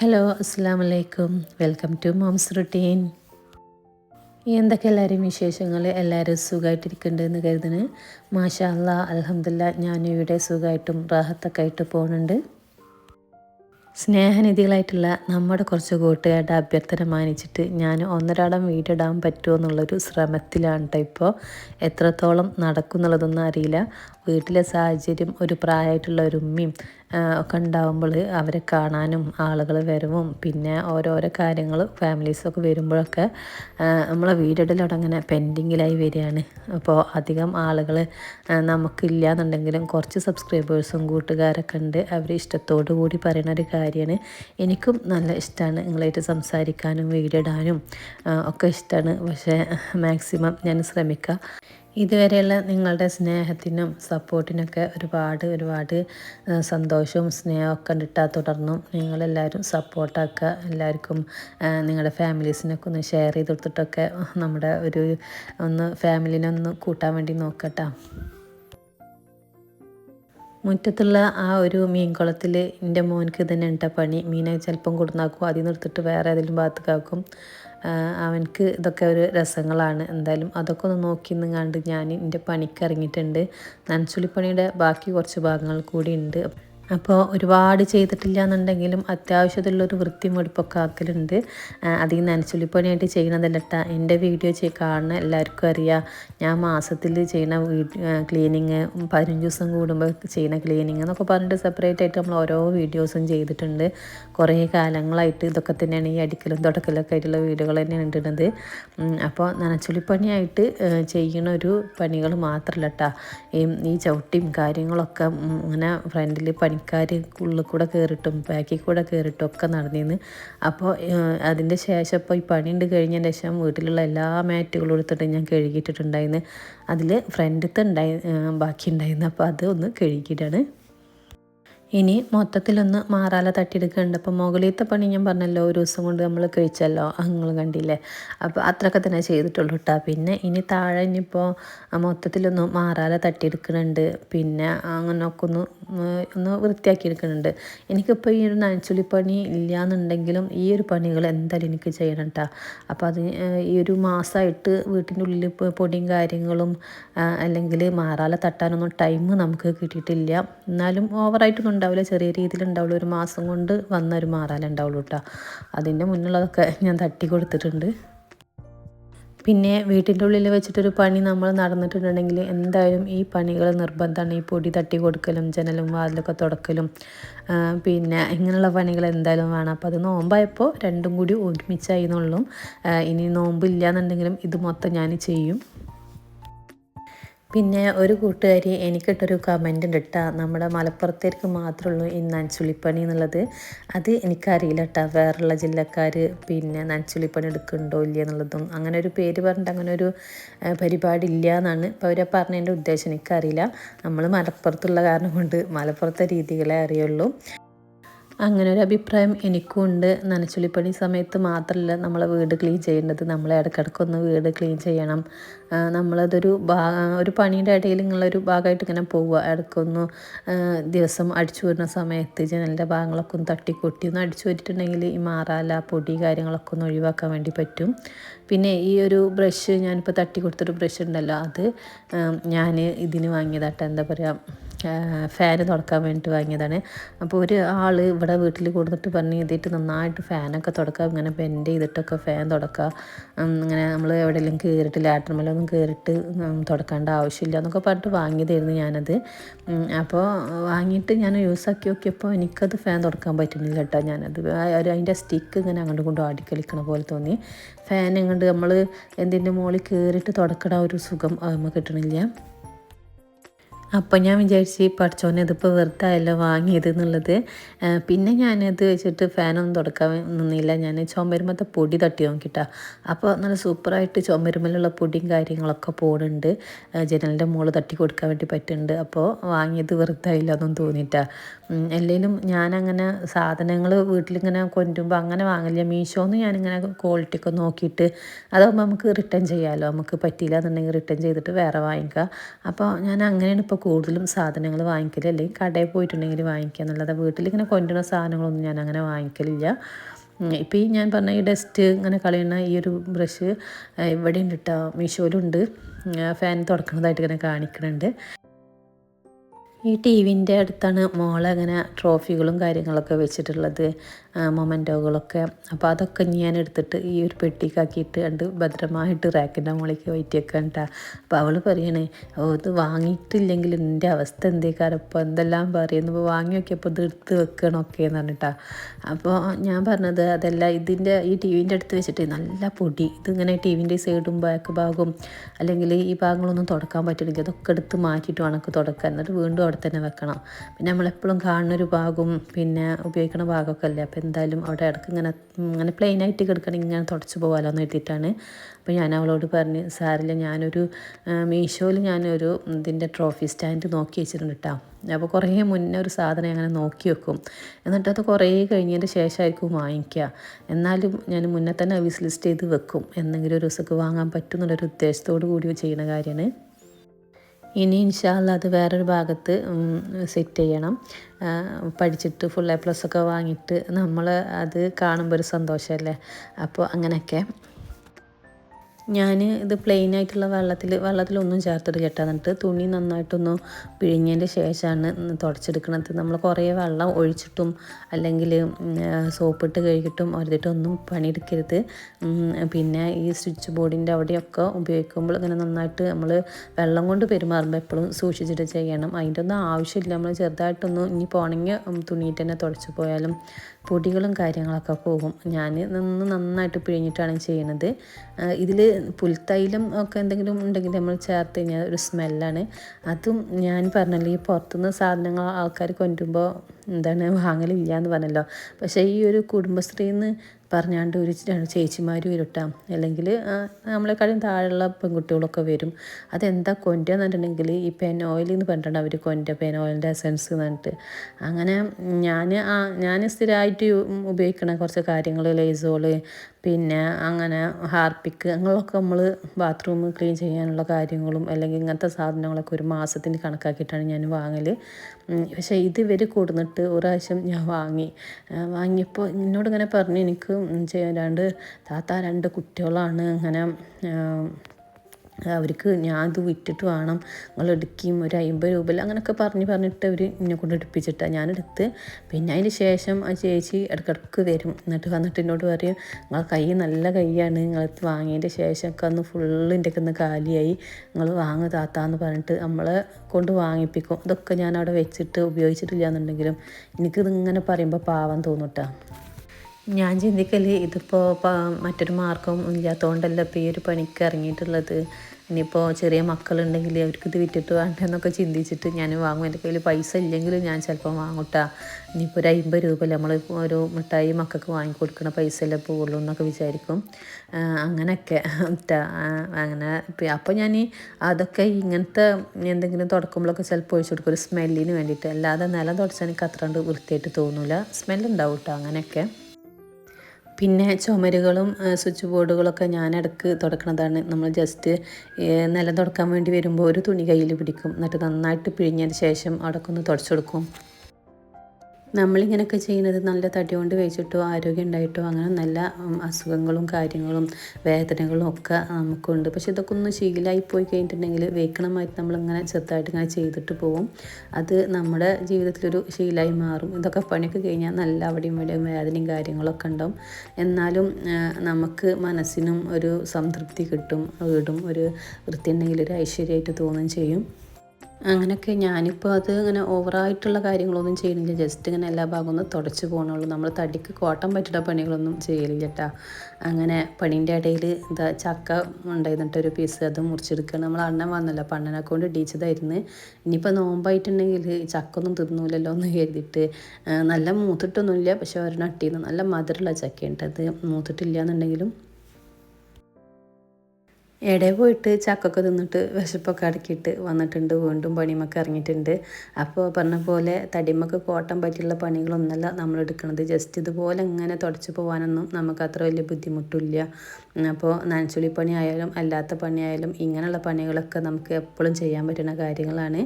Hello അസ്സാം വലൈക്കും welcome to moms routine എന്തൊക്കെ എല്ലാവരും വിശേഷങ്ങൾ എല്ലാവരും സുഖമായിട്ടിരിക്കുന്നുണ്ട് എന്ന് കരുതുന്നു. മാഷാ അല്ലാ അലഹമില്ല ഞാനും ഇവിടെ സുഖമായിട്ടും റാഹത്തൊക്കെ ആയിട്ട് പോകുന്നുണ്ട് സ്നേഹനിധികളായിട്ടുള്ള നമ്മുടെ കുറച്ച് കൂട്ടുകാരുടെ അഭ്യർത്ഥന മാനിച്ചിട്ട് ഞാൻ ഒന്നരാടം വീടിടാൻ പറ്റുമോ എന്നുള്ളൊരു ശ്രമത്തിലാണ് കേട്ടോ ഇപ്പോൾ എത്രത്തോളം നടക്കും എന്നുള്ളതൊന്നും അറിയില്ല. വീട്ടിലെ സാഹചര്യം ഒരു പ്രായമായിട്ടുള്ള ഒരു ഉമ്മയും ഒക്കെ ഉണ്ടാവുമ്പോൾ അവരെ കാണാനും ആളുകൾ വരവും പിന്നെ ഓരോരോ കാര്യങ്ങൾ ഫാമിലീസൊക്കെ വരുമ്പോഴൊക്കെ നമ്മളെ വീടിടലോട് അങ്ങനെ പെൻഡിങ്ങിലായി വരികയാണ്. അപ്പോൾ അധികം ആളുകൾ നമുക്കില്ല എന്നുണ്ടെങ്കിലും കുറച്ച് സബ്സ്ക്രൈബേഴ്സും കൂട്ടുകാരൊക്കെ ഉണ്ട്. അവർ ഇഷ്ടത്തോടു കൂടി പറയുന്ന ഒരു കാര്യമാണ്. എനിക്കും നല്ല ഇഷ്ടമാണ് നിങ്ങളായിട്ട് സംസാരിക്കാനും വീഡിയോ ഇടാനും ഒക്കെ ഇഷ്ടമാണ്. പക്ഷേ മാക്സിമം ഞാൻ ശ്രമിക്കാം. ഇതുവരെയുള്ള നിങ്ങളുടെ സ്നേഹത്തിനും സപ്പോർട്ടിനൊക്കെ ഒരുപാട് ഒരുപാട് സന്തോഷവും സ്നേഹമൊക്കെ കണ്ടിട്ടാ തുടർന്നും നിങ്ങളെല്ലാവരും സപ്പോർട്ടാക്കുക എല്ലാവർക്കും നിങ്ങളുടെ ഫാമിലീസിനൊക്കെ ഒന്ന് ഷെയർ ചെയ്ത് കൊടുത്തിട്ടൊക്കെ നമ്മുടെ ഒരു ഒന്ന് ഫാമിലിനെ ഒന്ന് കൂട്ടാൻ വേണ്ടി നോക്കട്ടോ. മുറ്റത്തുള്ള ആ ഒരു മീൻകുളത്തിൽ എന്റെ മോനക്ക് തന്നെ ഉണ്ട പണി. മീനെ ചിലപ്പം കൊടുന്നാക്കും. അതിൽ നിർത്തിട്ട് വേറെ ഏതെങ്കിലും ഭാഗത്തേക്കാക്കും അവനക്ക് ഇതൊക്കെ ഒരു രസങ്ങളാണ്. എന്തായാലും അതൊക്കെ ഒന്ന് നോക്കി നിങ്ങാണ്ട് ഞാൻ എന്റെ പണിക്ക് ഇറങ്ങിയിട്ടുണ്ട്. നനച്ചുള്ളിപ്പണിയുടെ ബാക്കി കുറച്ച് ഭാഗങ്ങൾ കൂടി ഉണ്ട്. അപ്പോൾ ഒരുപാട് ചെയ്തിട്ടില്ല എന്നുണ്ടെങ്കിലും അത്യാവശ്യത്തിലുള്ളൊരു വൃത്തിയും വെടുപ്പൊക്കെ ആക്കലുണ്ട്. അധികം നനച്ചുള്ളിപ്പണിയായിട്ട് ചെയ്യണതല്ല കേട്ടോ എന്റെ വീഡിയോ ചെയ് കാണുന്ന എല്ലാവർക്കും അറിയാം. ഞാൻ മാസത്തിൽ ചെയ്യുന്ന ക്ലീനിങ് പതിനഞ്ച് ദിവസം കൂടുമ്പോൾ ചെയ്യുന്ന ക്ലീനിങ് എന്നൊക്കെ പറഞ്ഞിട്ട് സെപ്പറേറ്റ് ആയിട്ട് നമ്മൾ ഓരോ വീഡിയോസും ചെയ്തിട്ടുണ്ട്. കുറേ കാലങ്ങളായിട്ട് ഇതൊക്കെ തന്നെയാണ് ഈ അടിക്കലും തുടക്കലൊക്കെ ആയിട്ടുള്ള വീഡിയോകൾ തന്നെയാണ് ഇടുന്നത്. അപ്പോൾ നനച്ചുള്ളിപ്പണിയായിട്ട് ചെയ്യണ ഒരു പണികൾ മാത്രമല്ല ഈ ഈ ചവിട്ടിയും കാര്യങ്ങളൊക്കെ ഇങ്ങനെ ഫ്രണ്ടിൽ പണിക്കാർ ഉള്ളിൽ കൂടെ കയറിയിട്ടും ബാക്കിൽ കൂടെ കയറിയിട്ടും ഒക്കെ നടന്നിരുന്നു അപ്പോൾ അതിന്റെ ശേഷം ഇപ്പോൾ ഈ പണിയുണ്ട് കഴിഞ്ഞതിന് ശേഷം വീട്ടിലുള്ള എല്ലാ മാറ്റുകളും എടുത്തിട്ട് ഞാൻ കഴുകിയിട്ടിട്ടുണ്ടായിരുന്നു അതിൽ ഫ്രണ്ടിലത്തെ ഉണ്ടായി ബാക്കി ഉണ്ടായിരുന്നു അപ്പോൾ അത് ഒന്ന് കഴുകിയിട്ടാണ് ഇനി മൊത്തത്തിലൊന്ന് മാറാല തട്ടിയെടുക്കുന്നുണ്ട് അപ്പോൾ മുകളിലത്തെ പണി ഞാൻ പറഞ്ഞല്ലോ ഒരു ദിവസം കൊണ്ട് നമ്മൾ കഴിച്ചല്ലോ. നിങ്ങൾ കണ്ടില്ലേ? അപ്പോൾ അത്രയൊക്കെ തന്നെ ചെയ്തിട്ടുള്ളൂ കേട്ടോ പിന്നെ ഇനി താഴെ ഇനിയിപ്പോൾ മൊത്തത്തിലൊന്ന് മാറാല തട്ടിയെടുക്കുന്നുണ്ട് പിന്നെ അങ്ങനെയൊക്കെ ഒന്ന് ഒന്ന് വൃത്തിയാക്കി എടുക്കുന്നുണ്ട് എനിക്കിപ്പോൾ ഈ ഒരു നനച്ചുള്ളിപ്പണി ഇല്ല എന്നുണ്ടെങ്കിലും ഈ ഒരു പണികൾ എന്തായാലും എനിക്ക് ചെയ്യണം കേട്ടോ അപ്പോൾ അത് ഈ ഒരു മാസമായിട്ട് വീട്ടിന്റെ ഉള്ളിൽ പൊടിയും കാര്യങ്ങളും അല്ലെങ്കിൽ മാറാല തട്ടാനൊന്നും ടൈം നമുക്ക് കിട്ടിയിട്ടില്ല. എന്നാലും ഓവറായിട്ടൊന്നും ഉണ്ടാവില്ല. ചെറിയ രീതിയിൽ ഉണ്ടാവുള്ളൂ. ഒരു മാസം കൊണ്ട് വന്ന ഒരു മാറാല ഉണ്ടാവുള്ളൂ കേട്ടോ അതിന്റെ മുന്നുള്ളതൊക്കെ ഞാൻ തട്ടി കൊടുത്തിട്ടുണ്ട്. പിന്നെ വീട്ടിന്റെ ഉള്ളിൽ വെച്ചിട്ടൊരു പണി നമ്മൾ നടന്നിട്ടുണ്ടെങ്കിൽ എന്തായാലും ഈ പണികൾ നിർബന്ധമാണ്. ഈ പൊടി തട്ടി കൊടുക്കലും ജനലും വാതിലൊക്കെ തുടക്കലും പിന്നെ ഇങ്ങനെയുള്ള പണികൾ എന്തായാലും വേണം. അപ്പോൾ അത് നോമ്പായപ്പോൾ രണ്ടും കൂടി ഒരുമിച്ചായി എന്നുള്ളൂ. ഇനി നോമ്പില്ല എന്നുണ്ടെങ്കിലും ഇത് മൊത്തം ഞാൻ ചെയ്യും. പിന്നെ ഒരു കൂട്ടുകാരി എനിക്കിട്ടൊരു കമന്റ് ഉണ്ട് കേട്ടോ നമ്മുടെ മലപ്പുറത്തേക്ക് മാത്രമുള്ളൂ ഈ നഞ്ചുളിപ്പണി എന്നുള്ളത്. അത് എനിക്കറിയില്ല കേട്ടോ വേറെയുള്ള ജില്ലക്കാർ പിന്നെ നഞ്ചുളിപ്പണി എടുക്കുന്നുണ്ടോ ഇല്ല എന്നുള്ളതും അങ്ങനെ ഒരു പേര് പറഞ്ഞിട്ട് അങ്ങനെ ഒരു പരിപാടി ഇല്ല എന്നാണ് ഇപ്പോൾ അവരെ പറഞ്ഞതിന്റെ ഉദ്ദേശം എനിക്കറിയില്ല. നമ്മൾ മലപ്പുറത്തുള്ള കാരണം കൊണ്ട് മലപ്പുറത്തെ രീതികളെ അറിയുള്ളൂ. അങ്ങനെ ഒരു അഭിപ്രായം എനിക്കും ഉണ്ട്. നനച്ചുളിപ്പണി സമയത്ത് മാത്രമല്ല നമ്മളെ വീട് ക്ലീൻ ചെയ്യേണ്ടത്. നമ്മളെ ഇടയ്ക്കിടയ്ക്കൊന്ന് വീട് ക്ലീൻ ചെയ്യണം. നമ്മളതൊരു ഭാ ഒരു പണിയുടെ ഇടയിൽ നിങ്ങളൊരു ഭാഗമായിട്ട് ഇങ്ങനെ പോവുക ഇടയ്ക്കൊന്ന് ദിവസം അടിച്ചു വരുന്ന സമയത്ത് ജനലിന്റെ ഭാഗങ്ങളൊക്കെ ഒന്ന് തട്ടിക്കൊട്ടി ഒന്ന് അടിച്ചു വരിട്ടുണ്ടെങ്കിൽ ഈ മാറാല പൊടി കാര്യങ്ങളൊക്കെ ഒന്ന് ഒഴിവാക്കാൻ വേണ്ടി പറ്റും. പിന്നെ ഈ ഒരു ബ്രഷ് ഞാനിപ്പോൾ തട്ടി കൊടുത്തൊരു ബ്രഷ് ഉണ്ടല്ലോ അത് ഞാൻ ഇതിന് വാങ്ങിയതാട്ട. എന്താ പറയുക ഫാന് തുടക്കാൻ വേണ്ടിയിട്ട് വാങ്ങിയതാണ്. അപ്പോൾ ഒരു ആൾ ഇവിടെ വീട്ടിൽ കൊടുത്തിട്ട് പറഞ്ഞ് ചെയ്തിട്ട് നന്നായിട്ട് ഫാനൊക്കെ തുടക്കുക ഇങ്ങനെ ബെൻഡ് ചെയ്തിട്ടൊക്കെ ഫാൻ തുടക്കുക ഇങ്ങനെ നമ്മൾ എവിടെയെങ്കിലും കയറിയിട്ട് ലാട്രിമലൊന്നും കയറിയിട്ട് തുടക്കേണ്ട ആവശ്യമില്ല എന്നൊക്കെ പറഞ്ഞിട്ട് വാങ്ങിയതായിരുന്നു ഞാനത്. അപ്പോൾ വാങ്ങിയിട്ട് ഞാൻ യൂസ് ആക്കി നോക്കിയപ്പോൾ എനിക്കത് ഫാൻ തുടക്കാൻ പറ്റുന്നില്ല കേട്ടോ ഞാനത്. അതിന്റെ സ്റ്റിക്ക് ഇങ്ങനെ അങ്ങോട്ട് കൊണ്ട് ആടിക്കളിക്കണ പോലെ തോന്നി. ഫാൻ എങ്ങോട്ട് നമ്മൾ എന്തിന്റെ മുകളിൽ കയറിയിട്ട് തുടക്കണ ഒരു സുഖം നമുക്ക് കിട്ടണില്ല. അപ്പോൾ ഞാൻ വിചാരിച്ച് പഠിച്ചോനെ ഇതിപ്പോൾ വെറുതായല്ലോ വാങ്ങിയത് എന്നുള്ളത്. പിന്നെ ഞാനത് വെച്ചിട്ട് ഫാനൊന്നും തുടക്കാൻ നിന്നില്ല. ഞാൻ ചുമരുമത്തെ പൊടി തട്ടി നോക്കിട്ടാ. അപ്പോൾ നല്ല സൂപ്പറായിട്ട് ചുമരുമലുള്ള പൊടിയും കാര്യങ്ങളൊക്കെ പോകുന്നുണ്ട് ജനലിന്റെ മുകളിൽ തട്ടി കൊടുക്കാൻ വേണ്ടി പറ്റുന്നുണ്ട്. അപ്പോൾ വാങ്ങിയത് വെറുതായില്ല എന്നൊന്നും തോന്നിയിട്ടാ അല്ലെങ്കിലും ഞാനങ്ങനെ സാധനങ്ങൾ വീട്ടിലിങ്ങനെ കൊണ്ടുമ്പോൾ അങ്ങനെ വാങ്ങില്ല മീഷോന്ന് ഞാനിങ്ങനെ ക്വാളിറ്റിയൊക്കെ നോക്കിയിട്ട് അതാകുമ്പോൾ നമുക്ക് റിട്ടേൺ ചെയ്യാമല്ലോ നമുക്ക് പറ്റിയില്ല എന്നുണ്ടെങ്കിൽ റിട്ടേൺ ചെയ്തിട്ട് വേറെ വാങ്ങിക്കുക അപ്പോൾ ഞാൻ അങ്ങനെയാണ് ഇപ്പോൾ കൂടുതലും സാധനങ്ങൾ വാങ്ങിക്കൽ അല്ലെങ്കിൽ കടയിൽ പോയിട്ടുണ്ടെങ്കിൽ വാങ്ങിക്കുക എന്നുള്ളത് വീട്ടിലിങ്ങനെ കൊണ്ടുവരുന്ന സാധനങ്ങളൊന്നും ഞാൻ അങ്ങനെ വാങ്ങിക്കലില്ല ഇപ്പോൾ ഈ ഞാൻ പറഞ്ഞ ഈ ഡസ്റ്റ് ഇങ്ങനെ കളയുന്ന ഈ ഒരു ബ്രഷ് ഇവിടെ ഉണ്ട് കേട്ടോ മീഷോയിലുണ്ട്. ഫാൻ തുടക്കുന്നതായിട്ട് ഇങ്ങനെ കാണിക്കുന്നുണ്ട് ഈ ടി വിന്റെ അടുത്താണ് മോളെ അങ്ങനെ ട്രോഫികളും കാര്യങ്ങളൊക്കെ വെച്ചിട്ടുള്ളത്. മൊമെന്റോകളൊക്കെ. അപ്പോൾ അതൊക്കെ ഞാൻ എടുത്തിട്ട് ഈ ഒരു പെട്ടിക്കാക്കിയിട്ട് കണ്ട് ഭദ്രമായിട്ട് റാക്കിന്റെ മുകളിലേക്ക് വയറ്റിയൊക്കെ കേട്ടോ അപ്പോൾ അവൾ പറയണേ ഓ ഇത് വാങ്ങിയിട്ടില്ലെങ്കിൽ എന്റെ അവസ്ഥ എന്തേക്കാരം? അപ്പോൾ എന്തെല്ലാം പറയുന്നു ഇപ്പോൾ വാങ്ങി നോക്കിയപ്പോൾ ഇത് എടുത്ത് വെക്കണമൊക്കെ എന്ന് പറഞ്ഞിട്ടാ. അപ്പോൾ ഞാൻ പറഞ്ഞത് അതല്ല ഇതിന്റെ ഈ ടി വിന്റെ അടുത്ത് വെച്ചിട്ട് നല്ല പൊടി. ഇതിങ്ങനെ ടി വിന്റെ സൈഡും ബാക്ക് ഭാഗവും അല്ലെങ്കിൽ ഈ ഭാഗങ്ങളൊന്നും തുടക്കാൻ പറ്റില്ലെങ്കിൽ അതൊക്കെ എടുത്ത് മാറ്റിയിട്ട് വേണം തുടക്കാൻ. എന്നിട്ട് വീണ്ടും അവിടെ തന്നെ വെക്കണം. പിന്നെ നമ്മളെപ്പോഴും കാണുന്നൊരു ഭാഗവും പിന്നെ ഉപയോഗിക്കുന്ന ഭാഗമൊക്കെ അല്ലേ? അപ്പോൾ എന്തായാലും അവിടെ ഇടയ്ക്ക് ഇങ്ങനെ ഇങ്ങനെ പ്ലെയിൻ ആയിട്ട് കിടക്കണമെങ്കിൽ ഇങ്ങനെ തുടച്ച് പോകാമല്ലോ എന്ന് എഴുതിയിട്ടാണ്. അപ്പോൾ ഞാൻ അവളോട് പറഞ്ഞ് സാറില്ല ഞാനൊരു മീഷോയിൽ ഞാനൊരു ഇതിന്റെ ട്രോഫി സ്റ്റാൻഡ് നോക്കി വെച്ചിട്ടുണ്ട് കേട്ടോ അപ്പോൾ കുറേ മുന്നേ ഒരു സാധനം അങ്ങനെ നോക്കി വെക്കും. എന്നിട്ട് അത് കുറേ കഴിഞ്ഞതിന്റെ ശേഷമായിരിക്കും വാങ്ങിക്കുക എന്നാലും ഞാൻ മുന്നേ തന്നെ വിസ് ലിസ്റ്റ് ചെയ്ത് വെക്കും. എന്തെങ്കിലും ഒരു ദിവസമൊക്കെ വാങ്ങാൻ പറ്റും എന്നുള്ളൊരു ഉദ്ദേശത്തോടു കൂടി ചെയ്യുന്ന കാര്യമാണ്. ഇനി ഇൻഷാല്ല അത് വേറൊരു ഭാഗത്ത് സെറ്റ് ചെയ്യണം. പഠിച്ചിട്ട് ഫുൾ എ പ്ലസ് ഒക്കെ വാങ്ങിയിട്ട് നമ്മൾ അത് കാണുമ്പോൾ ഒരു സന്തോഷമല്ലേ അപ്പോൾ അങ്ങനെയൊക്കെ. ഞാൻ ഇത് പ്ലെയിൻ ആയിട്ടുള്ള വെള്ളത്തിൽ വെള്ളത്തിലൊന്നും ചേർത്തിട്ട് കേട്ടോ. എന്നിട്ട് തുണി നന്നായിട്ടൊന്ന് പിഴിഞ്ഞതിന്റെ ശേഷമാണ് തുടച്ചെടുക്കുന്നത് നമ്മൾ കുറേ വെള്ളം ഒഴിച്ചിട്ടും അല്ലെങ്കിൽ സോപ്പിട്ട് കഴുകിയിട്ടും ഒരുതിട്ടൊന്നും പണിയെടുക്കരുത്. പിന്നെ ഈ സ്വിച്ച് ബോർഡിന്റെ അവിടെയൊക്കെ ഉപയോഗിക്കുമ്പോൾ ഇങ്ങനെ നന്നായിട്ട് നമ്മൾ വെള്ളം കൊണ്ട് പെരുമാറുമ്പോൾ എപ്പോഴും സൂക്ഷിച്ചിട്ട് ചെയ്യണം. അതിന്റെ ഒന്നും ആവശ്യമില്ല. നമ്മൾ ചെറുതായിട്ടൊന്ന് ഇനി പോണെങ്കിൽ തുണിയിട്ട് തന്നെ തുടച്ചു പോയാലും പൊടികളും കാര്യങ്ങളൊക്കെ പോകും. ഞാൻ നിന്ന് നന്നായിട്ട് പിഴിഞ്ഞിട്ടാണ് ചെയ്യുന്നത് ഇതിൽ പുൽത്തൈലം ഒക്കെ എന്തെങ്കിലും ഉണ്ടെങ്കിൽ നമ്മൾ ചേർത്ത് കഴിഞ്ഞാൽ ഒരു സ്മെല്ലാണ്. അതും ഞാൻ പറഞ്ഞല്ലോ ഈ പുറത്തുനിന്ന് സാധനങ്ങൾ ആൾക്കാർ കൊണ്ടുമ്പോൾ എന്താണ് വാങ്ങലില്ല എന്ന് പറഞ്ഞല്ലോ. പക്ഷേ ഈ ഒരു കുടുംബശ്രീന്ന് പറഞ്ഞാണ്ട് ഒരു ചേച്ചിമാർ വരും അല്ലെങ്കിൽ നമ്മളെക്കാളും താഴെയുള്ള പെൺകുട്ടികളൊക്കെ വരും. അതെന്താ കൊണ്ടുവന്ന് പറഞ്ഞിട്ടുണ്ടെങ്കിൽ ഈ പെൻ ഓയിൽ എന്ന് പറഞ്ഞിട്ടുണ്ട് അവർ കൊണ്ട പെൻ ഓയിലിന്റെ എസൻസ് എന്ന് പറഞ്ഞിട്ട്. അങ്ങനെ ഞാൻ ഞാൻ സ്ഥിരമായിട്ട് ഉപയോഗിക്കണ കുറച്ച് കാര്യങ്ങൾ ലേസോൾ പിന്നെ അങ്ങനെ ഹാർപ്പിക്ക് അങ്ങനെയൊക്കെ നമ്മൾ ബാത്റൂം ക്ലീൻ ചെയ്യാനുള്ള കാര്യങ്ങളും അല്ലെങ്കിൽ ഇങ്ങനത്തെ സാധനങ്ങളൊക്കെ ഒരു മാസത്തിന് കണക്കാക്കിയിട്ടാണ് ഞാൻ വാങ്ങൽ പക്ഷേ ഇത് ഇവർ കൊടുന്നിട്ട് പ്രാവശ്യം ഞാൻ വാങ്ങി. വാങ്ങിയപ്പോൾ എന്നോട് ഇങ്ങനെ പറഞ്ഞു എനിക്ക് ചെയ്യാണ്ട് താത്ത രണ്ട് കുട്ടികളാണ് അങ്ങനെ അവർക്ക് ഞാൻ ഇത് വിറ്റിട്ട് വേണം. നിങ്ങൾ എടുക്കുകയും ഒരു അമ്പത് രൂപ അങ്ങനെയൊക്കെ പറഞ്ഞ് പറഞ്ഞിട്ട് അവർ എന്നെ കൊണ്ട് എടുപ്പിച്ചിട്ടാണ് ഞാനെടുത്ത് പിന്നെ അതിന് ശേഷം ആ ചേച്ചി ഇടയ്ക്കിടയ്ക്ക് വരും. എന്നിട്ട് വന്നിട്ട് എന്നോട് പറയും നിങ്ങൾ കൈ നല്ല കൈയാണ്. നിങ്ങൾ വാങ്ങിയതിന്റെ ശേഷമൊക്കെ അന്ന് ഒക്കെ ഒന്ന് കാലിയായി. നിങ്ങൾ വാങ്ങുക താത്താന്ന് പറഞ്ഞിട്ട് നമ്മളെ കൊണ്ട് വാങ്ങിപ്പിക്കും. ഇതൊക്കെ ഞാൻ അവിടെ വെച്ചിട്ട് ഉപയോഗിച്ചിട്ടില്ല എന്നുണ്ടെങ്കിലും എനിക്കിതിങ്ങനെ പറയുമ്പോൾ പാവം തോന്നൂട്ടാ ഞാൻ ചിന്തിക്കൽ ഇതിപ്പോൾ മറ്റൊരു മാർഗം ഇല്ലാത്തതുകൊണ്ടല്ല ഇപ്പോൾ ഈ ഒരു പണിക്ക് ഇറങ്ങിയിട്ടുള്ളത്. ഇനിയിപ്പോൾ ചെറിയ മക്കളുണ്ടെങ്കിൽ അവർക്ക് ഇത് വിറ്റിട്ട് വേണ്ടെന്നൊക്കെ ചിന്തിച്ചിട്ട് ഞാൻ വാങ്ങും. എന്റെ കയ്യിൽ പൈസ ഇല്ലെങ്കിലും ഞാൻ ചിലപ്പോൾ വാങ്ങൂട്ടാ. ഇനിയിപ്പോൾ ഒരു അമ്പത് രൂപ നമ്മൾ ഒരു മിഠായി മക്കൾക്ക് വാങ്ങിക്കൊടുക്കണ പൈസ അല്ലേ പോകുള്ളൂ എന്നൊക്കെ വിചാരിക്കും. അങ്ങനെയൊക്കെ അങ്ങനെ അപ്പോൾ ഞാൻ അതൊക്കെ ഇങ്ങനത്തെ എന്തെങ്കിലും തുടക്കുമ്പോഴൊക്കെ ചിലപ്പോൾ ഒഴിച്ചു കൊടുക്കും. ഒരു സ്മെല്ലിന് വേണ്ടിയിട്ട്. അല്ലാതെ നിലം തുടച്ചാൽ എനിക്ക് അത്ര വൃത്തിയായിട്ട് തോന്നില്ല സ്മെല്ലുണ്ടാവും കേട്ടോ അങ്ങനെയൊക്കെ. പിന്നെ ചുമരുകളും സ്വിച്ച് ബോർഡുകളൊക്കെ ഞാൻ ഇടയ്ക്ക് തുടക്കണതാണ്. നമ്മൾ ജസ്റ്റ് നിലം തുടക്കാൻ വേണ്ടി വരുമ്പോൾ ഒരു തുണി കയ്യിൽ പിടിക്കും. എന്നിട്ട് നന്നായിട്ട് പിഴിഞ്ഞതിന് ശേഷം അവിടെയൊക്കെ തുടച്ചു കൊടുക്കും. നമ്മളിങ്ങനെയൊക്കെ ചെയ്യുന്നത് നല്ല തടി കൊണ്ട് വെച്ചിട്ടോ ആരോഗ്യം ഉണ്ടായിട്ടോ അങ്ങനെ നല്ല അസുഖങ്ങളും കാര്യങ്ങളും വേദനകളും ഒക്കെ നമുക്കുണ്ട്. പക്ഷെ ഇതൊക്കെ ഒന്ന് ശീലമായി പോയി കഴിഞ്ഞിട്ടുണ്ടെങ്കിൽ വേക്കണമായിട്ട് നമ്മളിങ്ങനെ ചെറുതായിട്ട് ഇങ്ങനെ ചെയ്തിട്ട് പോവും. അത് നമ്മുടെ ജീവിതത്തിലൊരു ശീലമായി മാറും. ഇതൊക്കെ പണിയൊക്കെ കഴിഞ്ഞാൽ നല്ല അവിടെയും ഇവിടെയും വേദനയും കാര്യങ്ങളൊക്കെ ഉണ്ടാവും. എന്നാലും നമുക്ക് മനസ്സിനും ഒരു സംതൃപ്തി കിട്ടും വീടും ഒരു വൃത്തി ഉണ്ടെങ്കിൽ ഒരു ഐശ്വര്യമായിട്ട് തോന്നുകയും ചെയ്യും. അങ്ങനെയൊക്കെ ഞാനിപ്പോൾ അത് ഇങ്ങനെ ഓവറായിട്ടുള്ള കാര്യങ്ങളൊന്നും ചെയ്യുന്നില്ല. ജസ്റ്റ് ഇങ്ങനെ എല്ലാ ഭാഗവും ഒന്ന് തുടച്ച് പോകണുള്ളൂ നമ്മൾ തടിക്ക് കോട്ടം പറ്റുന്ന പണികളൊന്നും ചെയ്യലില്ല കേട്ടോ അങ്ങനെ പണീന്റെ ഇടയിൽ എന്താ ചക്ക ഉണ്ടായിരുന്നിട്ട് ഒരു പീസ് അത് മുറിച്ചെടുക്കുക നമ്മൾ അണ്ണൻ വന്നല്ലോ. അപ്പം അണ്ണനെ കൊണ്ട് ഇടിച്ചതായിരുന്നു. ഇനിയിപ്പോൾ നോമ്പായിട്ടുണ്ടെങ്കിൽ ചക്ക ഒന്നും തിന്നൂലല്ലോ എന്ന് കരുതിയിട്ട് നല്ല മൂത്തിട്ടൊന്നുമില്ല. പക്ഷെ ഒരെണ്ണം ഇട്ടിരുന്നു. നല്ല മധുരമുള്ള ചക്കയുണ്ട് അത് മൂത്തിട്ടില്ല എന്നുണ്ടെങ്കിലും എടെ പോയിട്ട് ചക്കൊക്കെ തിന്നിട്ട് വിശപ്പൊക്കെ അടക്കിയിട്ട് വന്നിട്ടുണ്ട് വീണ്ടും പണിമൊക്കെ ഇറങ്ങിയിട്ടുണ്ട്. അപ്പോൾ പറഞ്ഞ പോലെ തടിമക്ക് കോട്ടം പറ്റിയുള്ള പണികളൊന്നല്ല നമ്മൾ എടുക്കുന്നത് ജസ്റ്റ് ഇതുപോലെ ഇങ്ങനെ തുടച്ച് പോകാനൊന്നും നമുക്ക് അത്ര വലിയ ബുദ്ധിമുട്ടില്ല. അപ്പോൾ നനച്ചുളി പണിയായാലും അല്ലാത്ത പണിയായാലും ഇങ്ങനെയുള്ള പണികളൊക്കെ നമുക്ക് എപ്പോഴും ചെയ്യാൻ പറ്റുന്ന കാര്യങ്ങളാണ്.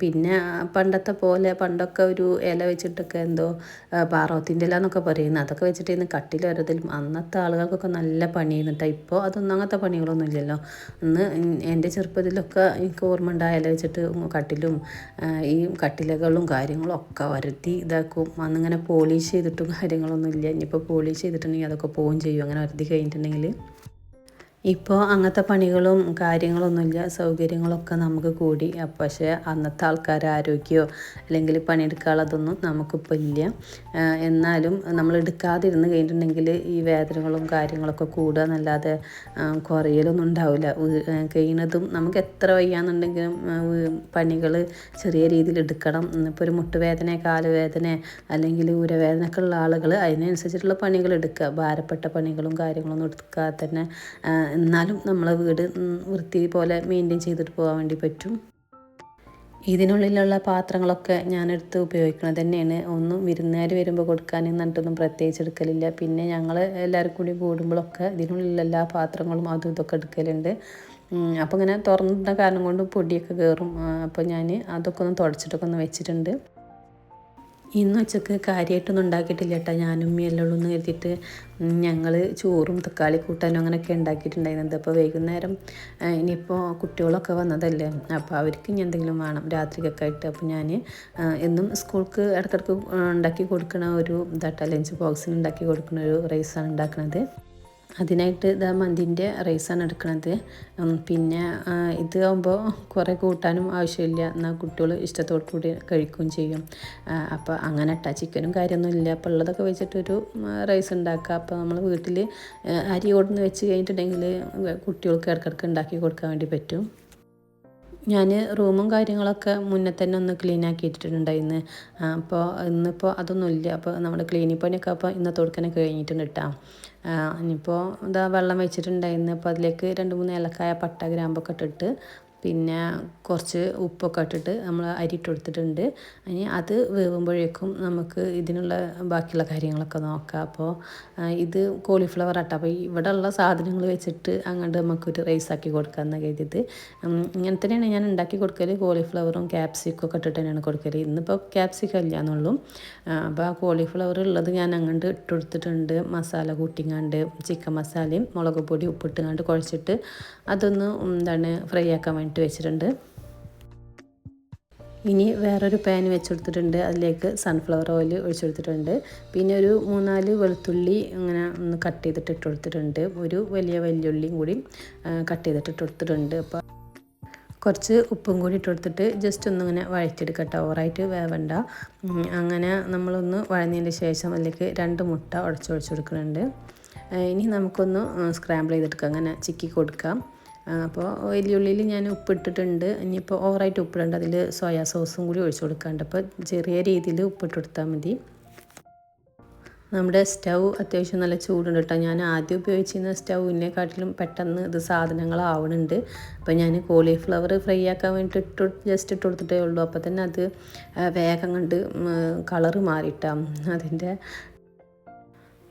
പിന്നെ പണ്ടത്തെ പോലെ പണ്ടൊക്കെ ഒരു ഇല വെച്ചിട്ടൊക്കെ എന്തോ പാറോത്തിന്റെ ഇല എന്നൊക്കെ പറയുന്നത് അതൊക്കെ വെച്ചിട്ട് ഇന്ന് കട്ടിൽ വരതിലും അന്നത്തെ ആളുകൾക്കൊക്കെ നല്ല പണി ചെയ്യുന്നുണ്ട് ഇപ്പോൾ അതൊന്നും അങ്ങനത്തെ പണികളൊന്നും ഇല്ലല്ലോ. അന്ന് എന്റെ ചെറുപ്പത്തിലൊക്കെ എനിക്ക് ഓർമ്മ ഉണ്ടായ ഇല വെച്ചിട്ട് കട്ടിലും ഈ കട്ടിലകളും കാര്യങ്ങളും ഒക്കെ വരുത്തി ഇതാക്കും. അന്നിങ്ങനെ പോളിഷ് ചെയ്തിട്ടും കാര്യങ്ങളൊന്നും ഇല്ല. ഇനിയിപ്പോൾ പോളിഷ് ചെയ്തിട്ടുണ്ടെങ്കിൽ അതൊക്കെ പോവുകയും ചെയ്യും. അങ്ങനെ വരുത്തി കഴിഞ്ഞിട്ടുണ്ടെങ്കിൽ ഇപ്പോൾ അങ്ങനത്തെ പണികളും കാര്യങ്ങളൊന്നുമില്ല. സൗകര്യങ്ങളൊക്കെ നമുക്ക് കൂടി. പക്ഷേ അന്നത്തെ ആൾക്കാർ ആരോഗ്യമോ അല്ലെങ്കിൽ പണിയെടുക്കാനുള്ളതൊന്നും നമുക്കിപ്പോൾ ഇല്ല. എന്നാലും നമ്മൾ എടുക്കാതിരുന്ന് കഴിഞ്ഞിട്ടുണ്ടെങ്കിൽ ഈ വേദനകളും കാര്യങ്ങളൊക്കെ കൂടുക എന്നല്ലാതെ കുറയലൊന്നും ഉണ്ടാവില്ല. കഴിയുന്നതും നമുക്ക് എത്ര വയ്യാന്നുണ്ടെങ്കിലും പണികൾ ചെറിയ രീതിയിൽ എടുക്കണം. ഇപ്പോൾ ഒരു മുട്ടുവേദന കാലുവേദന അല്ലെങ്കിൽ ഉരവേദനയൊക്കെ ഉള്ള ആളുകൾ അതിനനുസരിച്ചിട്ടുള്ള പണികൾ എടുക്കുക ഭാരപ്പെട്ട പണികളും കാര്യങ്ങളൊന്നും എടുക്കാതെ തന്നെ എന്നാലും നമ്മളെ വീട് വൃത്തി പോലെ മെയിന്റെയിൻ ചെയ്തിട്ട് പോകാൻ വേണ്ടി പറ്റും. ഇതിനുള്ളിലുള്ള പാത്രങ്ങളൊക്കെ ഞാനെടുത്ത് ഉപയോഗിക്കുന്നത് തന്നെയാണ്. ഒന്നും വിരുന്നുകാർ വരുമ്പോൾ കൊടുക്കാൻ എന്നിട്ടൊന്നും പ്രത്യേകിച്ച് എടുക്കലില്ല. പിന്നെ ഞങ്ങൾ എല്ലാവരും കൂടി കൂടുമ്പോഴൊക്കെ ഇതിനുള്ളിലുള്ള എല്ലാ പാത്രങ്ങളും അതും ഇതൊക്കെ എടുക്കലുണ്ട്. അപ്പോൾ ഇങ്ങനെ തുറന്നിട്ട കാരണം കൊണ്ട് പൊടിയൊക്കെ കയറും അപ്പോൾ ഞാൻ അതൊക്കെ ഒന്ന് തുടച്ചിട്ടൊക്കെ ഒന്ന് വെച്ചിട്ടുണ്ട്. ഇന്ന് ഉച്ചയ്ക്ക് കാര്യമായിട്ടൊന്നും ഉണ്ടാക്കിയിട്ടില്ല കേട്ടോ. ഞാനും എല്ലുള്ളൂ എന്ന് കരുതിയിട്ട് ഞങ്ങൾ ചോറും തക്കാളി കൂട്ടാനും അങ്ങനെയൊക്കെ ഉണ്ടാക്കിയിട്ടുണ്ടായിരുന്നത്. അപ്പോൾ വൈകുന്നേരം ഇനിയിപ്പോൾ കുട്ടികളൊക്കെ വന്നതല്ലേ അപ്പോൾ അവർക്ക് ഇനി എന്തെങ്കിലും വേണം. രാത്രിക്കൊക്കെ ആയിട്ട് അപ്പോൾ ഞാൻ എന്നും സ്കൂൾക്ക് ഇടയ്ക്കിടയ്ക്ക് ഉണ്ടാക്കി കൊടുക്കുന്ന ഒരു ഇതാട്ടാ. ലഞ്ച് ബോക്സിന് ഉണ്ടാക്കി കൊടുക്കുന്ന ഒരു റൈസാണ് ഉണ്ടാക്കുന്നത് അതിനായിട്ട് ഇതാ മന്തിന്റെ റൈസാണ് എടുക്കുന്നത് പിന്നെ ഇത് ആകുമ്പോൾ കുറേ കൂട്ടാനും ആവശ്യമില്ല. എന്നാൽ കുട്ടികൾ ഇഷ്ടത്തോടു കൂടി കഴിക്കുകയും ചെയ്യും. അപ്പോൾ അങ്ങനെ ഇട്ടാ ചിക്കനും കാര്യമൊന്നും ഇല്ല. അപ്പോൾ ഉള്ളതൊക്കെ വെച്ചിട്ടൊരു റൈസ് ഉണ്ടാക്കുക അപ്പോൾ നമ്മൾ വീട്ടിൽ അരി കൊടുന്ന് വെച്ച് കഴിഞ്ഞിട്ടുണ്ടെങ്കിൽ കുട്ടികൾക്ക് ഇടക്കിടക്ക് ഉണ്ടാക്കി കൊടുക്കാൻ വേണ്ടി പറ്റും. ഞാൻ റൂമും കാര്യങ്ങളൊക്കെ മുന്നേ തന്നെ ഒന്ന് ക്ലീൻ ആക്കി ഇട്ടിട്ടുണ്ടായിരുന്നു അപ്പോൾ ഇന്നിപ്പോൾ അതൊന്നുമില്ല. അപ്പോൾ നമ്മുടെ ക്ലീനിങ് പണിയൊക്കെ അപ്പോൾ ഇന്നത്തെ കൊടുക്കാനൊക്കെ കഴിഞ്ഞിട്ടുണ്ട് കേട്ടോ ഇനിയിപ്പോൾ എന്താ വെള്ളം വെച്ചിട്ടുണ്ടായിരുന്നു. അപ്പോൾ അതിലേക്ക് രണ്ട് മൂന്ന് ഏലക്കായ പട്ട ഗ്രാമ്പൊക്കെ ഇട്ടിട്ട് പിന്നെ കുറച്ച് ഉപ്പൊക്കെ ഇട്ടിട്ട് നമ്മൾ അരി ഇട്ട് കൊടുത്തിട്ടുണ്ട്. ഇനി അത് വേവുമ്പോഴേക്കും നമുക്ക് ഇതിനുള്ള ബാക്കിയുള്ള കാര്യങ്ങളൊക്കെ നോക്കാം. അപ്പോൾ ഇത് കോളിഫ്ലവർ ആട്ടോ. അപ്പോൾ ഇവിടെ ഉള്ള സാധനങ്ങൾ വെച്ചിട്ട് അങ്ങോട്ട് നമുക്കൊരു റൈസ് ആക്കി കൊടുക്കാമെന്ന് കരുതിയത്. ഇങ്ങനെ തന്നെയാണ് ഞാൻ ഉണ്ടാക്കി കൊടുക്കൽ കോളിഫ്ലവറും ക്യാപ്സിക്കും ഒക്കെ ഇട്ടിട്ട് തന്നെയാണ് കൊടുക്കൽ ഇന്നിപ്പോൾ ക്യാപ്സിക്കം ഇല്ല എന്നുള്ളൂ. അപ്പോൾ ആ കോളിഫ്ലവർ ഉള്ളത് ഞാൻ അങ്ങോട്ട് ഇട്ട് കൊടുത്തിട്ടുണ്ട്. മസാല കൂട്ടിങ്ങാണ്ട് ചിക്കൻ മസാലയും മുളക് പൊടി ഉപ്പിട്ടുങ്ങാണ്ട് കുഴച്ചിട്ട് അതൊന്ന് എന്താണ് ഫ്രൈ ആക്കാൻ വേണ്ടി ഇട്ട് വെച്ചിട്ടുണ്ട്. ഇനി വേറൊരു പാൻ വെച്ചെടുത്തിട്ടുണ്ട് അതിലേക്ക് സൺഫ്ലവർ ഓയിൽ ഒഴിച്ചു കൊടുത്തിട്ടുണ്ട്. പിന്നെ ഒരു മൂന്നാൽ വെളുത്തുള്ളി ഇങ്ങനെ ഒന്ന് കട്ട് ചെയ്തിട്ട് ഇട്ട് കൊടുത്തിട്ടുണ്ട്. ഒരു വലിയ വെല്ലുള്ളിയും കൂടി കട്ട് ചെയ്തിട്ട് ഇട്ട് കൊടുത്തിട്ടുണ്ട്. അപ്പോൾ കുറച്ച് ഉപ്പും കൂടി ഇട്ട് കൊടുത്തിട്ട് ജസ്റ്റ് ഒന്നിങ്ങനെ വഴച്ചെടുക്കട്ടെ ഓവറായിട്ട് വേവണ്ട. അങ്ങനെ നമ്മളൊന്ന് വഴഞ്ഞതിന് ശേഷം അതിലേക്ക് രണ്ട് മുട്ട ഉടച്ചു കൊടുക്കുന്നുണ്ട്. ഇനി നമുക്കൊന്ന് സ്ക്രാമ്പിൾ ചെയ്തെടുക്കാം. അങ്ങനെ ചിക്കി കൊടുക്കാം അപ്പോൾ വലിയുള്ളിയിൽ ഞാൻ ഉപ്പിട്ടിട്ടുണ്ട്. ഇനിയിപ്പോൾ ഓവറായിട്ട് ഉപ്പിടേണ്ട. അതിൽ സോയാ സോസും കൂടി ഒഴിച്ചു കൊടുക്കാണ്ട്. അപ്പോൾ ചെറിയ രീതിയിൽ ഉപ്പിട്ട് കൊടുത്താൽ മതി. നമ്മുടെ സ്റ്റൗ അത്യാവശ്യം നല്ല ചൂടുണ്ട് കേട്ടോ ഞാൻ ആദ്യം ഉപയോഗിച്ചിരുന്ന സ്റ്റൗവിനെക്കാട്ടിലും പെട്ടെന്ന് ഇത് സാധനങ്ങളാവണുണ്ട് അപ്പോൾ ഞാൻ കോളിഫ്ലവർ ഫ്രൈ ആക്കാൻ വേണ്ടിയിട്ട് ഇട്ട് ജസ്റ്റ് ഇട്ട് കൊടുത്തിട്ടേ ഉള്ളൂ. അപ്പോൾ തന്നെ അത് വേഗം കണ്ട് കളറ് മാറിയിട്ടാം അതിന്റെ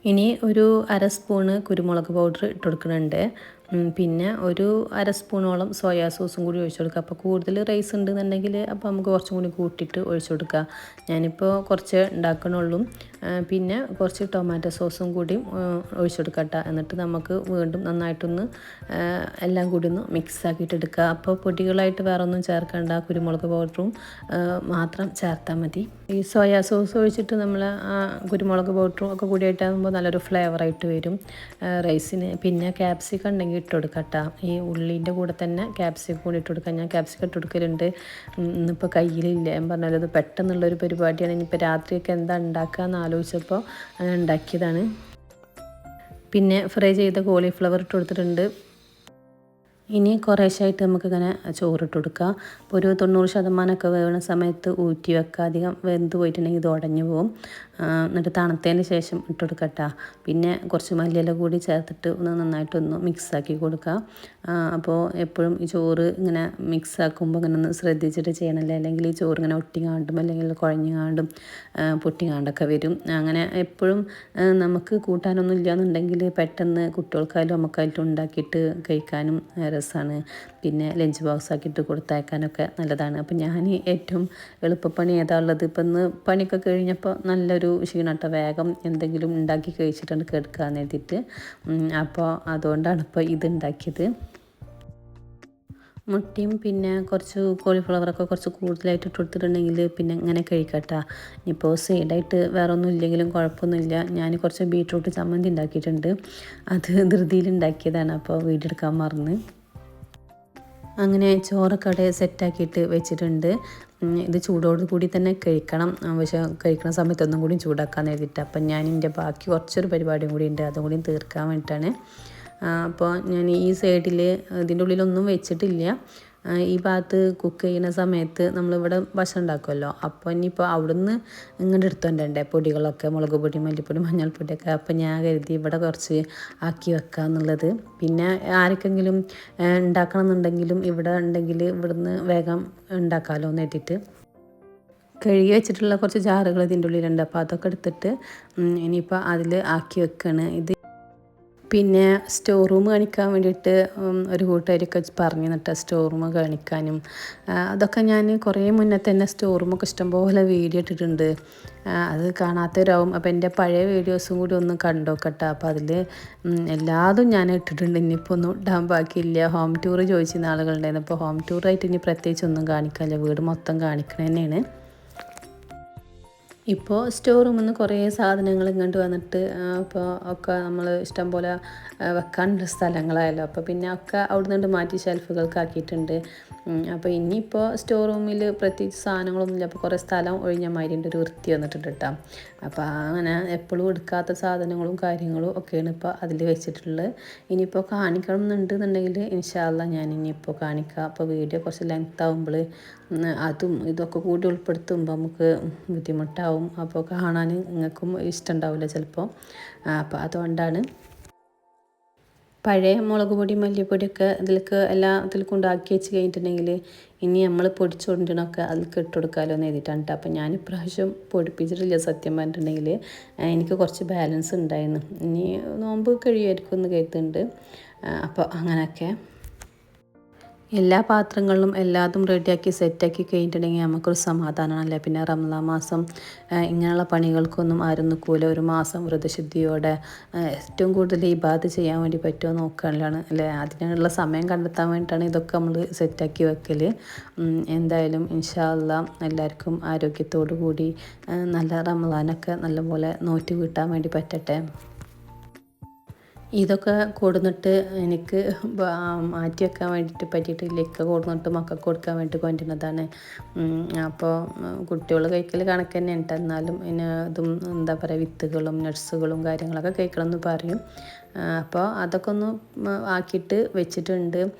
ഇനി ഒരു അര സ്പൂണ് കുരുമുളക് പൗഡർ ഇട്ട് കൊടുക്കുന്നുണ്ട് പിന്നെ ഒരു അര സ്പൂണോളം സോയാ സോസും കൂടി ഒഴിച്ചു കൊടുക്കുക. അപ്പോൾ കൂടുതൽ റൈസ് ഉണ്ടെന്നുണ്ടെങ്കിൽ അപ്പോൾ നമുക്ക് കുറച്ചും കൂടി കൂട്ടിയിട്ട് ഒഴിച്ചു കൊടുക്കുക. ഞാനിപ്പോൾ കുറച്ച് ഉണ്ടാക്കണുള്ളൂ. പിന്നെ കുറച്ച് ടൊമാറ്റോ സോസും കൂടി ഒഴിച്ചു കൊടുക്കട്ടെ എന്നിട്ട് നമുക്ക് വീണ്ടും നന്നായിട്ടൊന്ന് എല്ലാം കൂടി ഒന്ന് മിക്സ് ആക്കിയിട്ട് എടുക്കുക. അപ്പോൾ പൊടികളായിട്ട് വേറെ ഒന്നും ചേർക്കേണ്ട. കുരുമുളക് പൗഡറും മാത്രം ചേർത്താൽ മതി. ഈ സോയാ സോസ് ഒഴിച്ചിട്ട് നമ്മൾ കുരുമുളക് പൗഡറും ഒക്കെ കൂടിയിട്ടാകുമ്പോൾ നല്ലൊരു ഫ്ലേവറായിട്ട് വരും റൈസിന് പിന്നെ ക്യാപ്സിക്കം ഉണ്ടെങ്കിൽ ഇട്ട് കൊടുക്കട്ടോ ഈ ഉള്ളീന്റെ കൂടെ തന്നെ ക്യാപ്സിക്കം കൂടി ഇട്ട് കൊടുക്കാം ഞാൻ ക്യാപ്സിക്കം ഇട്ട് കൊടുക്കലുണ്ട് ഇന്നിപ്പോൾ കയ്യിലില്ല. ഞാൻ പറഞ്ഞാലും അത് പെട്ടെന്നുള്ളൊരു പരിപാടിയാണ്. ഇനിയിപ്പോൾ രാത്രിയൊക്കെ എന്താ ഉണ്ടാക്കുക എന്ന് ആലോചിച്ചപ്പോൾ അങ്ങനെ ഉണ്ടാക്കിയതാണ്. പിന്നെ ഫ്രൈ ചെയ്ത കോളിഫ്ലവർ ഇട്ട് കൊടുത്തിട്ടുണ്ട്. ഇനി കുറേശ്ശായിട്ട് നമുക്കിങ്ങനെ ചോറിട്ട് കൊടുക്കുക അപ്പോൾ ഒരു തൊണ്ണൂറ് ശതമാനമൊക്കെ വേവുന്ന സമയത്ത് ഊറ്റി വെക്കുക അധികം വെന്ത് പോയിട്ടുണ്ടെങ്കിൽ ഇത് ഉടഞ്ഞു പോകും എന്നിട്ട് തണുത്തതിന് ശേഷം ഇട്ട് കൊടുക്കട്ടോ പിന്നെ കുറച്ച് മല്ലിയില കൂടി ചേർത്തിട്ട് ഒന്ന് നന്നായിട്ടൊന്ന് മിക്സാക്കി കൊടുക്കുക അപ്പോൾ എപ്പോഴും ഈ ചോറ് ഇങ്ങനെ മിക്സ് ആക്കുമ്പോൾ ഇങ്ങനെ ഒന്ന് ശ്രദ്ധിച്ചിട്ട് ചെയ്യണമല്ലേ അല്ലെങ്കിൽ ഈ ചോറ് ഇങ്ങനെ ഒട്ടിങ്ങാണ്ടും അല്ലെങ്കിൽ കുഴഞ്ഞുകാണ്ടും പൊട്ടിങ്ങാണ്ടൊക്കെ വരും. അങ്ങനെ എപ്പോഴും നമുക്ക് കൂട്ടാനൊന്നും ഇല്ലയെന്നുണ്ടെങ്കിൽ പെട്ടെന്ന് കുട്ടികൾക്കായാലും നമുക്കായിട്ടും ഉണ്ടാക്കിയിട്ട് കഴിക്കാനും രസമാണ് പിന്നെ ലഞ്ച് ബോക്സ് ആക്കിയിട്ട് കൊടുത്തയക്കാനൊക്കെ നല്ലതാണ്. അപ്പോൾ ഞാൻ ഏറ്റവും എളുപ്പപ്പണി ഏതാ ഉള്ളത്? ഇപ്പം ഇന്ന് പണിയൊക്കെ കഴിഞ്ഞപ്പോൾ നല്ലൊരു ക്ഷീണട്ട വേഗം എന്തെങ്കിലും ഉണ്ടാക്കി കഴിച്ചിട്ടുണ്ട് എന്ന് എഴുതിയിട്ട്. അപ്പോൾ അതുകൊണ്ടാണ് ഇപ്പോൾ ഇത് ഉണ്ടാക്കിയത്. മുട്ടയും പിന്നെ കുറച്ച് കോളിഫ്ലവറൊക്കെ കുറച്ച് കൂടുതലായിട്ട് ഇട്ട് കൊടുത്തിട്ടുണ്ടെങ്കിൽ പിന്നെ ഇങ്ങനെ കഴിക്കട്ടെ. ഇനിയിപ്പോൾ സൈഡായിട്ട് വേറെ ഒന്നും ഇല്ലെങ്കിലും കുഴപ്പമൊന്നുമില്ല. ഞാൻ കുറച്ച് ബീട്രൂട്ട് ചമ്മന്തി ഉണ്ടാക്കിയിട്ടുണ്ട്. അത് ധൃതിയിൽ ഉണ്ടാക്കിയതാണ്. അപ്പോൾ വീടെടുക്കാൻ മറന്ന്. അങ്ങനെ ചോറൊക്കെ അവിടെ സെറ്റാക്കിയിട്ട് വെച്ചിട്ടുണ്ട്. ഇത് ചൂടോട് കൂടി തന്നെ കഴിക്കണം. പക്ഷേ കഴിക്കുന്ന സമയത്ത് ഒന്നും കൂടി ചൂടാക്കാൻ എഴുതിയിട്ട് അപ്പം ഞാൻ എന്റെ ബാക്കി കുറച്ചൊരു പരിപാടിയും കൂടി ഉണ്ട്. അതും കൂടി തീർക്കാൻ വേണ്ടിയിട്ടാണ്. അപ്പോൾ ഞാൻ ഈ സൈഡിൽ ഇതിന്റെ ഉള്ളിലൊന്നും വെച്ചിട്ടില്ല. ഈ ഭാഗത്ത് കുക്ക് ചെയ്യുന്ന സമയത്ത് നമ്മളിവിടെ ഭക്ഷണം ഉണ്ടാക്കുമല്ലോ അപ്പോൾ ഇനിയിപ്പോൾ അവിടുന്ന് ഇങ്ങോട്ട് എടുത്തോണ്ടേ പൊടികളൊക്കെ മുളക് പൊടി മല്ലിപ്പൊടി മഞ്ഞൾപ്പൊടിയൊക്കെ അപ്പോൾ ഞാൻ കരുതി ഇവിടെ കുറച്ച് ആക്കി വെക്കുക എന്നുള്ളത്. പിന്നെ ആർക്കെങ്കിലും ഉണ്ടാക്കണം എന്നുണ്ടെങ്കിലും ഇവിടെ ഉണ്ടെങ്കിൽ ഇവിടുന്ന് വേഗം ഉണ്ടാക്കാമല്ലോ എന്ന് കേട്ടിട്ട് കഴുകി വെച്ചിട്ടുള്ള കുറച്ച് ജാറുകൾ ഇതിന്റെ ഉള്ളിലുണ്ട്. അപ്പോൾ അതൊക്കെ എടുത്തിട്ട് ഇനിയിപ്പോൾ അതിൽ ആക്കി വെക്കുകയാണ് ഇത് പിന്നെ സ്റ്റോർ റൂം കാണിക്കാൻ വേണ്ടിയിട്ട് ഒരു കൂട്ടുകാരൊക്കെ പറഞ്ഞു നിട്ട സ്റ്റോർ റൂം കാണിക്കാനും. അതൊക്കെ ഞാൻ കുറേ മുന്നേ തന്നെ സ്റ്റോർ റൂമൊക്കെ ഇഷ്ടംപോലെ വീഡിയോ ഇട്ടിട്ടുണ്ട്. അത് കാണാത്തവരാവും. അപ്പോൾ എന്റെ പഴയ വീഡിയോസും കൂടി ഒന്ന് കണ്ടോക്കട്ടെ അപ്പോൾ അതിൽ എല്ലാതും ഞാൻ ഇട്ടിട്ടുണ്ട്. ഇനിയിപ്പോൾ ഒന്നും ഇടാൻ ബാക്കിയില്ല. ഹോം ടൂർ ചോദിച്ചിരുന്ന ആളുകളുണ്ടായിരുന്നു. അപ്പോൾ ഹോം ടൂറായിട്ട് ഇനി പ്രത്യേകിച്ച് ഒന്നും കാണിക്കാനില്ല. വീട് മൊത്തം കാണിക്കണ തന്നെയാണ് ഇപ്പോൾ സ്റ്റോർ റൂമിൽ നിന്ന് കുറേ സാധനങ്ങൾ ഇങ്ങോട്ട് വന്നിട്ട് അപ്പോൾ ഒക്കെ നമ്മൾ ഇഷ്ടം പോലെ വെക്കാനുള്ള സ്ഥലങ്ങളായല്ലോ. അപ്പോൾ പിന്നെ ഒക്കെ അവിടെ നിന്ന് മാറ്റി ഷെൽഫുകൾക്ക് ആക്കിയിട്ടുണ്ട് അപ്പോൾ ഇനിയിപ്പോൾ സ്റ്റോർ റൂമിൽ പ്രത്യേകിച്ച് സാധനങ്ങളൊന്നുമില്ല. അപ്പോൾ കുറേ സ്ഥലം ഒഴിഞ്ഞ മാതിരിന്റെ ഒരു വൃത്തി വന്നിട്ടുണ്ട് കേട്ടോ. അപ്പോൾ അങ്ങനെ എപ്പോഴും എടുക്കാത്ത സാധനങ്ങളും കാര്യങ്ങളും ഒക്കെയാണ് ഇപ്പോൾ അതിൽ വെച്ചിട്ടുള്ളത്. ഇനിയിപ്പോൾ കാണിക്കണം എന്നുണ്ടെന്നുണ്ടെങ്കിൽ ഇൻഷാല്ല ഞാൻ ഇനിയിപ്പോൾ കാണിക്കാം. അപ്പോൾ വീഡിയോ കുറച്ച് ലെങ്ത് ആകുമ്പോൾ അതും ഇതൊക്കെ കൂടി ഉൾപ്പെടുത്തുമ്പോൾ നമുക്ക് ബുദ്ധിമുട്ടാവും. അപ്പോൾ കാണാൻ നിങ്ങൾക്കും ഇഷ്ടമുണ്ടാവില്ല ചിലപ്പോൾ അപ്പോൾ അതുകൊണ്ടാണ്. പഴയ മുളക് പൊടി മല്ലിപ്പൊടിയൊക്കെ ഇതിലേക്ക് എല്ലാത്തിലേക്കും ഉണ്ടാക്കി വെച്ച് കഴിഞ്ഞിട്ടുണ്ടെങ്കിൽ ഇനി നമ്മൾ പൊടിച്ചുകൊണ്ടിനൊക്കെ അതിലേക്ക് ഇട്ട് കൊടുക്കാമല്ലോ എന്ന് എഴുതിയിട്ടാണ് അപ്പോൾ ഞാൻ ഇപ്രാവശ്യം പൊടിപ്പിച്ചിട്ടില്ല സത്യം പറഞ്ഞിട്ടുണ്ടെങ്കിൽ എനിക്ക് കുറച്ച് ബാലൻസ് ഉണ്ടായിരുന്നു. ഇനി നോമ്പ് കഴിയുമായിരിക്കും എന്ന് കരുതുന്നുണ്ട്. അപ്പോൾ അങ്ങനെയൊക്കെ. എല്ലാ പാത്രങ്ങളിലും എല്ലാതും റെഡിയാക്കി സെറ്റാക്കി കഴിഞ്ഞിട്ടുണ്ടെങ്കിൽ നമുക്കൊരു സമാധാനമാണല്ലേ പിന്നെ റംസാൻ മാസം ഇങ്ങനെയുള്ള പണികൾക്കൊന്നും ആരും നിൽക്കൂല. ഒരു മാസം വ്രതശുദ്ധിയോടെ ഏറ്റവും കൂടുതൽ ഈ ബാധ ചെയ്യാൻ വേണ്ടി പറ്റുമോ നോക്കാനാണ് അല്ലേ? അതിനുള്ള സമയം കണ്ടെത്താൻ വേണ്ടിയിട്ടാണ് ഇതൊക്കെ നമ്മൾ സെറ്റാക്കി വെക്കൽ. എന്തായാലും ഇൻഷാല്ല എല്ലാവർക്കും ആരോഗ്യത്തോടു കൂടി നല്ല റമദാനൊക്കെ നല്ലപോലെ നോറ്റ് വീട്ടാൻ വേണ്ടി പറ്റട്ടെ. ഇതൊക്കെ കൊടുന്നിട്ട് എനിക്ക് മാറ്റി വെക്കാൻ വേണ്ടിയിട്ട് പറ്റിയിട്ടില്ല. ഇക്ക കൊടുന്നിട്ട് മക്കൾക്ക് കൊടുക്കാൻ വേണ്ടി കൊണ്ടുവരുന്നതാണ് അപ്പോൾ കുട്ടികൾ കഴിക്കൽ കണക്ക് തന്നെ ഉണ്ട് എന്നാലും ഇതും എന്താ പറയുക വിത്തുകളും നട്സുകളും കാര്യങ്ങളൊക്കെ കഴിക്കണമെന്ന് പറയും. അപ്പോൾ അതൊക്കെ ഒന്ന് ആക്കിയിട്ട് വെച്ചിട്ടുണ്ട്.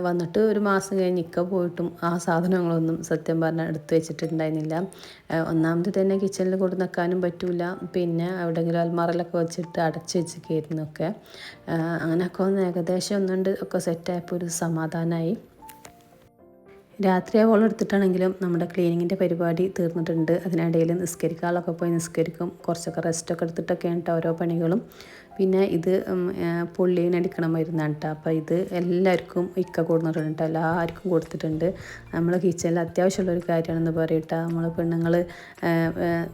വന്നിട്ട് ഒരു മാസം കഴിഞ്ഞ് ഇക്ക പോയിട്ടും ആ സാധനങ്ങളൊന്നും സത്യം പറഞ്ഞാൽ എടുത്ത് വെച്ചിട്ടുണ്ടായിരുന്നില്ല. ഒന്നാമത് തന്നെ കിച്ചണിൽ കൊണ്ട് നിൽക്കാനും പറ്റില്ല പിന്നെ എവിടെയെങ്കിലും അൽമാറിലൊക്കെ വെച്ചിട്ട് അടച്ച് വെച്ചിരിക്കുന്നൊക്കെ അങ്ങനെയൊക്കെ ഒന്ന് ഏകദേശം ഒന്നുകൊണ്ട് ഒക്കെ സെറ്റായപ്പോൾ ഒരു സമാധാനമായി രാത്രി ആവോളം എടുത്തിട്ടാണെങ്കിലും നമ്മുടെ ക്ലീനിങ്ങിന്റെ പരിപാടി തീർന്നിട്ടുണ്ട്. അതിനിടയിൽ നിസ്കരിക്കാളൊക്കെ പോയി നിസ്കരിക്കും. കുറച്ചൊക്കെ റെസ്റ്റൊക്കെ എടുത്തിട്ടൊക്കെയാണ് കേട്ടോ ഓരോ പണികളും. പിന്നെ ഇത് പൊള്ളീനടിക്കണം മരുന്നാണ് കേട്ടോ അപ്പോൾ ഇത് എല്ലാവർക്കും ഇക്ക കൊടുത്തിട്ടുണ്ട് കേട്ടോ എല്ലാവർക്കും കൊടുത്തിട്ടുണ്ട്. നമ്മൾ കിച്ചണിൽ അത്യാവശ്യമുള്ളൊരു കാര്യമാണെന്ന് പറയട്ടെ. നമ്മൾ പെണ്ണുങ്ങൾ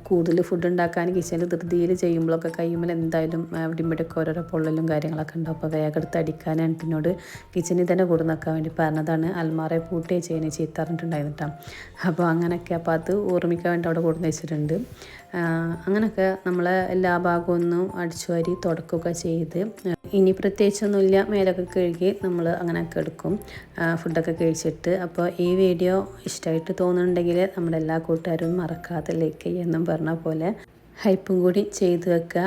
കൂടുതൽ ഫുഡ് ഉണ്ടാക്കാൻ കിച്ചണിൽ ധൃതിയിൽ ചെയ്യുമ്പോഴൊക്കെ കഴിയുമ്പോൾ എന്തായാലും അവിടെ ഇവിടെയൊക്കെ ഓരോരോ പൊള്ളലും കാര്യങ്ങളൊക്കെ ഉണ്ടാവും. അപ്പോൾ വേഗം എടുത്ത് അടിക്കാനാണ് എന്നോട് കിച്ചണിൽ തന്നെ കൊടുന്നേക്കാൻ വേണ്ടി പറഞ്ഞതാണ്. അൽമാറെ പൂട്ടി ചെയ്യുന്ന ചീത്ത കേട്ടോ അപ്പോൾ അങ്ങനെയൊക്കെ അപ്പോൾ അത് ഓർമ്മിക്കാൻ വേണ്ടി അവിടെ കൊടുന്ന് വെച്ചിട്ടുണ്ട്. അങ്ങനെയൊക്കെ നമ്മളെ എല്ലാ ഭാഗവും ഒന്നും അടിച്ചു വാരി തുടക്കുകയൊക്കെ ചെയ്ത്. ഇനി പ്രത്യേകിച്ചൊന്നുമില്ല. മേലൊക്കെ കഴുകി നമ്മൾ അങ്ങനെയൊക്കെ എടുക്കും. ഫുഡൊക്കെ കഴിച്ചിട്ട്. അപ്പോൾ ഈ വീഡിയോ ഇഷ്ടമായിട്ട് തോന്നുന്നുണ്ടെങ്കിൽ നമ്മുടെ എല്ലാ കൂട്ടുകാരും മറക്കാതെ ലൈക്ക് ചെയ്യുമെന്നും പറഞ്ഞ പോലെ ഹൈപ്പും കൂടി ചെയ്തു വെക്കുക.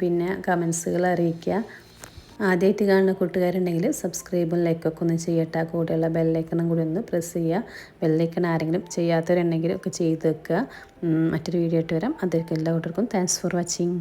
പിന്നെ കമൻസുകൾ അറിയിക്കുക. ആദ്യമായിട്ട് കാണുന്ന കൂട്ടുകാരുണ്ടെങ്കിൽ സബ്സ്ക്രൈബും ലൈക്കൊക്കെ ഒന്ന് ചെയ്യട്ടെ. കൂടെയുള്ള ബെല്ലൈക്കണം കൂടി ഒന്ന് പ്രസ് ചെയ്യുക. ബെല്ലൈക്കൺ ആരെങ്കിലും ചെയ്യാത്തവരുണ്ടെങ്കിൽ ഒക്കെ ചെയ്ത് വെക്കുക. മറ്റൊരു വീഡിയോ ആയിട്ട് വരാം. അതൊക്കെ എല്ലാ കൂട്ടർക്കും താങ്ക്സ് ഫോർ വാച്ചിങ്